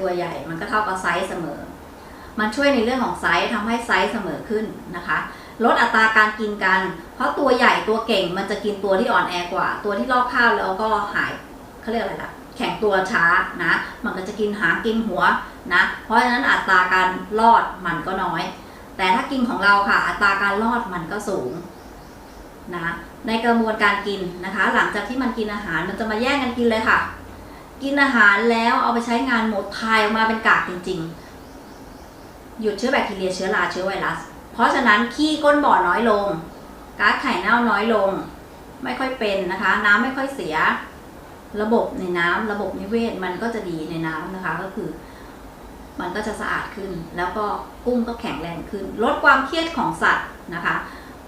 ตัวใหญ่ มันก็เท่ากับไซส์เสมอ มันช่วยในเรื่องของไซส์ทำให้ไซส์เสมอขึ้นนะคะ ลดอัตราการกินกัน เพราะตัวใหญ่ตัวเก่งมันจะกินตัวที่อ่อนแอกว่า ตัวที่ลอกข้าวแล้วก็หายเขาเรียกอะไรล่ะ แข็งตัวช้านะ มันก็จะกินหางกินหัวนะ เพราะฉะนั้นอัตราการรอดมันก็น้อย แต่ถ้ากินของเราค่ะ อัตราการรอดมันก็สูงนะในกระบวนการกินนะคะ หลังจากที่มันกินอาหารมันจะมาแย่งกันกินเลยค่ะ กินอาหารแล้วเอาไปใช้งานหมดทายออกมาเป็นกากจริง ๆ หยุดเชื้อแบคทีเรียเชื้อราเชื้อไวรัส เพราะฉะนั้นขี้ก้นบ่อน้อยลงก๊าซไข่เน่าน้อยลง ไม่ค่อยเป็นนะคะ น้ำไม่ค่อยเสีย ระบบในน้ำระบบนิเวศมันก็จะดีในน้ำนะคะก็คือ มันก็จะสะอาดขึ้น แล้วก็กุ้งก็แข็งแรงขึ้น ลดความเครียดของสัตว์นะคะ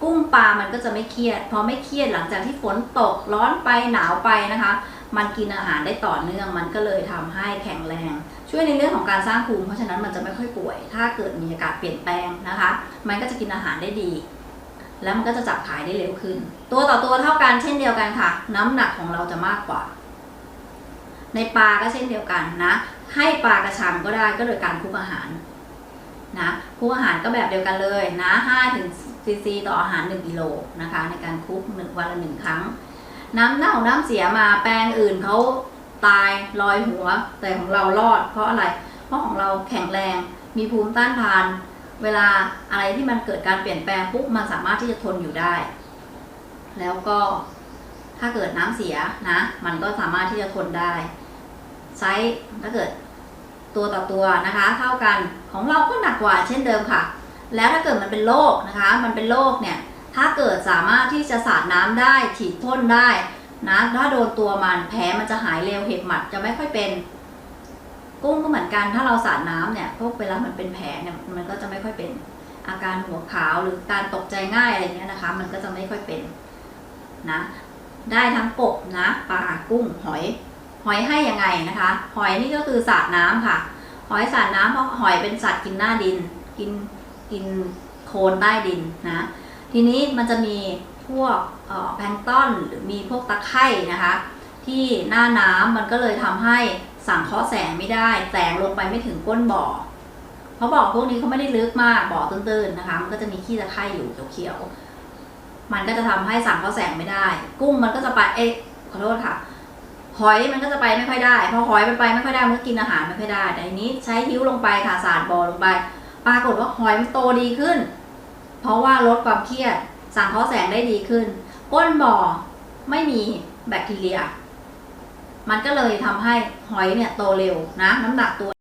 กุ้งปลามันก็จะไม่เครียดพอไม่เครียดหลังจากที่ฝนตกร้อนไปหนาวไปนะคะ มันกินอาหารได้ต่อเนื่อง มันก็เลยทำให้แข็งแรง ช่วยในเรื่องของการสร้างภูมิเพราะฉะนั้นมันจะไม่ค่อยป่วย ถ้าเกิดมีอากาศเปลี่ยนแปลงนะคะ มันก็จะกินอาหารได้ดี แล้วมันก็จะจับขายได้เร็วขึ้น ตัวต่อตัวเท่ากันเช่นเดียวกันค่ะ น้ำหนักของเราจะมากกว่า ในปลาก็เช่นเดียวกันนะ ให้ปลากระชังก็ได้ก็โดยการคุกอาหารนะคุกอาหารก็แบบเดียวกันเลยนะ5ถึงซีซีต่ออาหาร 1กิโลนะคะ ในการคุกหนึ่งวันละหนึ่งครั้ง น้ำเน่าน้ำเสียมาแปลงอื่นเขาตายลอยหัว แต่ของเรารอด เพราะอะไร เพราะของเราแข็งแรง มีภูมิต้านทาน เวลาอะไรที่มันเกิดการเปลี่ยนแปลงปุ๊บมันสามารถที่จะทนอยู่ได้ แล้วก็ถ้าเกิดน้ำเสียนะ มันก็สามารถที่จะทนได้ ไซส์ถ้าเกิดตัวต่อตัวนะคะ เท่ากันของเราก็หนักกว่าเช่นเดิมค่ะ แล้วถ้าเกิดมันเป็นโรคนะคะ มันเป็นโรคเนี่ย ถ้าเกิดสามารถที่จะสาดน้ำได้ฉีดพ่นได้นะถ้าโดนตัวมันแผลมันจะหายเร็วเห็บหมัดจะไม่ค่อยเป็น กุ้งก็เหมือนกันถ้าเราสาดน้ำเนี่ยพวกเวลามันเป็นแผลเนี่ยมันก็จะไม่ค่อยเป็น อาการหัวขาวหรือการตกใจง่ายอะไรเงี้ยนะคะ มันก็จะไม่ค่อยเป็นนะได้ทั้งกบนะปลากุ้งหอย หอยให้ยังไงนะคะ หอยนี่ก็คือสาดน้ำค่ะ หอยสาดน้ำเพราะหอยเป็นสัตว์กินหน้าดิน กินกินโคลนใต้ดินนะ ทีนี้มันจะมีพวกแพลงต้นหรือมีพวกตะไคร่นะคะ ที่หน้าน้ำมันก็เลยทำให้สังเคราะห์แสงไม่ได้ แสงลงไปไม่ถึงก้นบ่อเพราะบ่อพวกนี้เขาไม่ได้ลึกมากบ่อตื้นๆนะคะ มันก็จะมีขี้ตะไคร่อยู่เขียวๆมันก็จะทำให้สังเคราะห์แสงไม่ได้ กุ้งมันก็จะไปเอ๊ะขอโทษค่ะหอยมันก็จะไปไม่ค่อยได้พอหอยมันไปไม่ค่อยได้มันก็กินอาหารไม่ค่อยได้แต่ทีนี้ใช้หิ้วลงไปค่ะสาดบ่อลงไป ปรากฏว่าหอยมันโตดีขึ้น เพราะว่าลดความเครียดสังเคราะห์แสงได้ดีขึ้น ก้นบ่อไม่มีแบคทีเรีย มันก็เลยทำให้หอยเนี่ยโตเร็วนะ น้ำหนักตัว